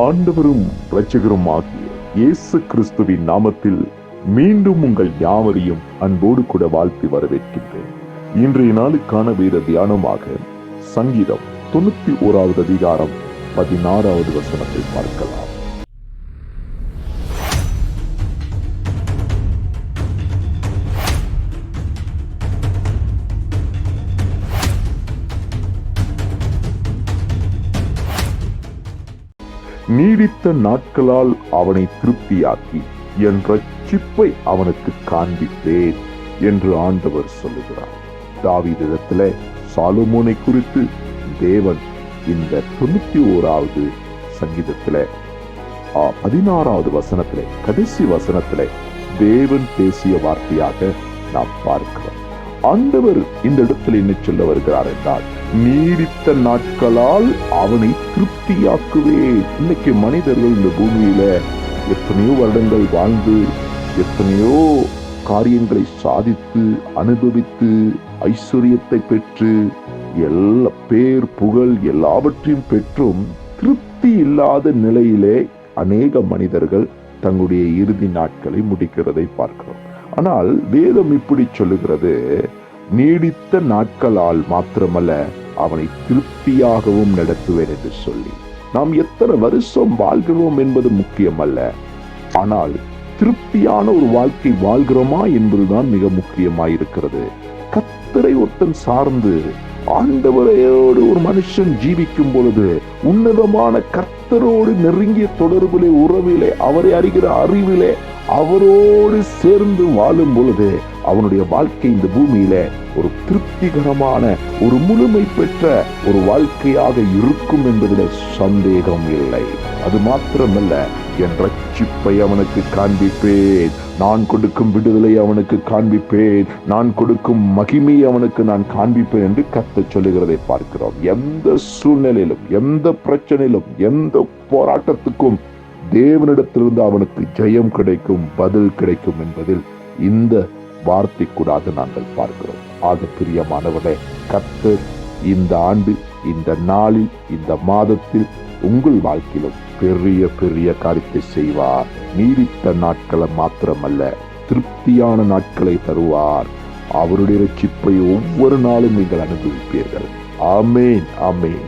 ஆண்டவரும் இரட்சகரும் ஆகிய இயேசு கிறிஸ்துவின் நாமத்தில் மீண்டும் உங்கள் யாவரையும் அன்போடு கூட வாழ்த்தி வரவேற்கின்றேன். இன்றைய நாளுக்கான வேத தியானமாக சங்கீதம் தொண்ணூத்தி ஓராவது அதிகாரம் பதினாறாவது வசனத்தை பார்க்கலாம். நீடித்த நாட்களால் அவனை திருப்தியாக்கி என் ரட்சிப்பை அவனுக்கு காண்பித்தேன் என்று ஆண்டவர் சொல்லுகிறார். தாவீதிடத்துல சாலுமோனை குறித்து தேவன் இந்த தொண்ணூத்தி ஓராவது சங்கீதத்துல பதினாறாவது வசனத்தில் கடைசி வசனத்தில் தேவன் பேசிய வார்த்தையாக நாம் பார்க்கிறோம். ஆண்டவர் இந்த இடத்தில் என்ன சொல்ல வருகிறார் என்றால் நீடித்த நாட்களால் அவனை திருப்தி திருப்தியாக்குவேன் இன்னைக்கு மனிதர்கள் இந்த பூமியில எத்தனையோ வருடங்கள் வாழ்ந்து எத்தனையோ காரியங்களை சாதித்து அனுபவித்து ஐஸ்வர்யத்தை பெற்று எல்லா பேர் புகழ் எல்லாவற்றையும் பெற்றும் திருப்தி இல்லாத நிலையிலே அநேக மனிதர்கள் தங்களுடைய இறுதி நாட்களை முடிக்கிறதை பார்க்கிறோம். ஆனால் வேதம் இப்படி சொல்லுகிறது நீடித்த நாட்களால் மாத்திரமல்ல அவனை திருப்தியாகவும் நடத்துவேன் என்று சொல்லி. நாம் எத்தனை வருஷம் வாழ்கிறோம் என்பது முக்கியமல்ல. ஆனால் திருப்தியான ஒரு வாழ்க்கை வாழ்கிறோமா என்பதுதான் மிக முக்கியமாயிருக்கிறது. கத்தரை ஒருத்தன் சார்ந்து ஆண்டவரையோடு ஒரு மனுஷன் ஜீவிக்கும் பொழுது உன்னதமான கர்த்தரோடு நெருங்கிய தொடர்பிலே உறவிலே அவரை அறிகிற அறிவிலே அவரோடு சேர்ந்து வாழும் பொழுது அவனுடைய வாழ்க்கை இந்த பூமியில ஒரு திருப்திகரமான ஒரு முழுமை பெற்ற ஒரு வாழ்க்கையாக இருக்கும் என்பதில் சந்தேகம் இல்லை. அது மாத்திரமல்ல என் ரட்சிப்பை அவனுக்கு காண்பிப்பேன். நான் கொடுக்கும் விடுதலை அவனுக்கு காண்பிப்பேன். நான் கொடுக்கும் மகிமை அவனுக்கு நான் காண்பிப்பேன் என்று கத்த சொல்லுகிறதை பார்க்கிறோம். எந்த சூழ்நிலையிலும் எந்த பிரச்சனையிலும் எந்த போராட்டத்துக்கும் தேவனிடத்திலிருந்து அவனுக்கு ஜெயம் கிடைக்கும் பதில் கிடைக்கும் என்பதில் இந்த வார்த்தை கூடாது நாங்கள் பார்க்கிறோம். ஆக பிரியமானவனே கர்த்தர் இந்த ஆண்டு இந்த நாளில் இந்த மாதத்தில் உங்கள் வாழ்க்கையிலும் பெரிய பெரிய காரியத்தை செய்வார். நீடித்த நாட்களை மாத்திரமல்ல திருப்தியான நாட்களை தருவார். அவருடைய ரட்சிப்பை ஒவ்வொரு நாளும் நீங்கள் அனுபவிப்பீர்கள். ஆமேன் ஆமேன்.